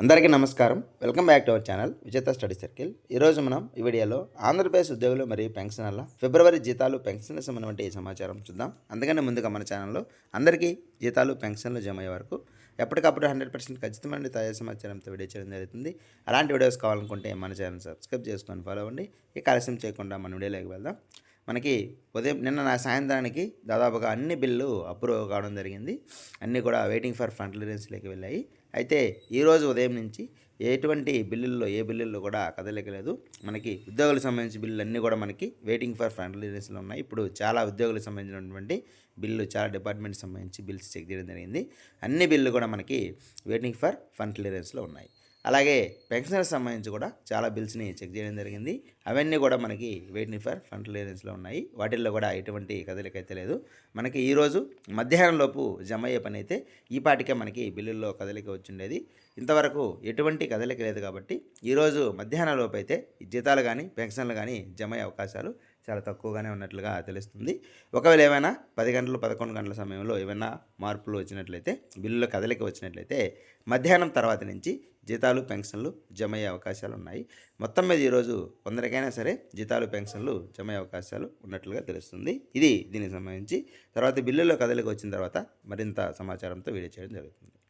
అందరికీ నమస్కారం. Welcome back to our channel Vijetha study circle. ఈరోజు మనం ఈ వీడియోలో ఆంధ్రప్రదేశ్ ఉద్యోగులు మరియు పెన్షనర్ల ఫిబ్రవరి జీతాలు పెన్షన్ల సంబంధించిన సమాచారం చూద్దాం. అందుకనే ముందుగా మన ఛానల్లో అందరికీ జీతాలు పెన్షన్లు జమ అయ్యే వరకు ఎప్పటికప్పుడు హండ్రెడ్ పర్సెంట్ ఖచ్చితమైన తాజా సమాచారంతో వీడియో చేయడం జరుగుతుంది. అలాంటి వీడియోస్ కావాలనుకుంటే మన ఛానల్ సబ్స్క్రైబ్ చేసుకొని ఫాలో అవ్వండి. ఇక ఆలస్యం చేయకుండా మన వీడియోలోకి వెళ్దాం. మనకి ఉదయం నిన్న నా సాయంత్రానికి దాదాపుగా అన్ని బిల్లు అప్రూవ్ కావడం జరిగింది. అన్నీ కూడా వెయిటింగ్ ఫర్ ఫండ్ క్లియరెన్స్లోకి వెళ్ళాయి. అయితే ఈరోజు ఉదయం నుంచి ఎటువంటి బిల్లుల్లో ఏ బిల్లుల్లో కూడా కదలికలేదు మనకి ఉద్యోగులకు సంబంధించిన బిల్లులు అన్నీ కూడా మనకి వెయిటింగ్ ఫర్ ఫండ్ క్లియరెన్స్లో ఉన్నాయి. ఇప్పుడు చాలా ఉద్యోగులకు సంబంధించినటువంటి బిల్లు చాలా డిపార్ట్మెంట్ సంబంధించి బిల్స్ చెక్ చేయడం జరిగింది. అన్ని బిల్లు కూడా మనకి వెయిటింగ్ ఫర్ ఫండ్ క్లియరెన్స్లో ఉన్నాయి. అలాగే పెన్షనర్స్ సంబంధించి కూడా చాలా బిల్స్ని చెక్ చేయడం జరిగింది. అవన్నీ కూడా మనకి వెయిటింగ్ ఫర్ ఫండ్ క్లియరెన్స్లో ఉన్నాయి. వాటిల్లో కూడా ఎటువంటి కదలిక అయితే లేదు. మనకి ఈరోజు మధ్యాహ్నం లోపు జమ అయ్యే పని అయితే ఈ పాటికే మనకి బిల్లుల్లో కదలిక వచ్చిండేది. ఇంతవరకు ఎటువంటి కదలిక లేదు కాబట్టి ఈరోజు మధ్యాహ్నం లోపు అయితే జీతాలు కానీ పెన్షన్లు కానీ జమ అయ్యే అవకాశాలు చాలా తక్కువగానే ఉన్నట్లుగా తెలుస్తుంది. ఒకవేళ ఏమైనా పది గంటలు పదకొండు గంటల సమయంలో ఏమైనా మార్పులు వచ్చినట్లయితే బిల్లులో కదలిక వచ్చినట్లయితే మధ్యాహ్నం తర్వాత నుంచి జీతాలు పెన్షన్లు జమ అయ్యే అవకాశాలు ఉన్నాయి. మొత్తం మీద ఈరోజు కొందరికైనా సరే జీతాలు పెన్షన్లు జమ అయ్యే అవకాశాలు ఉన్నట్లుగా తెలుస్తుంది. ఇది దీనికి సంబంధించి. తర్వాత బిల్లులో కదలిక వచ్చిన తర్వాత మరింత సమాచారంతో వీడియో చేయడం జరుగుతుంది.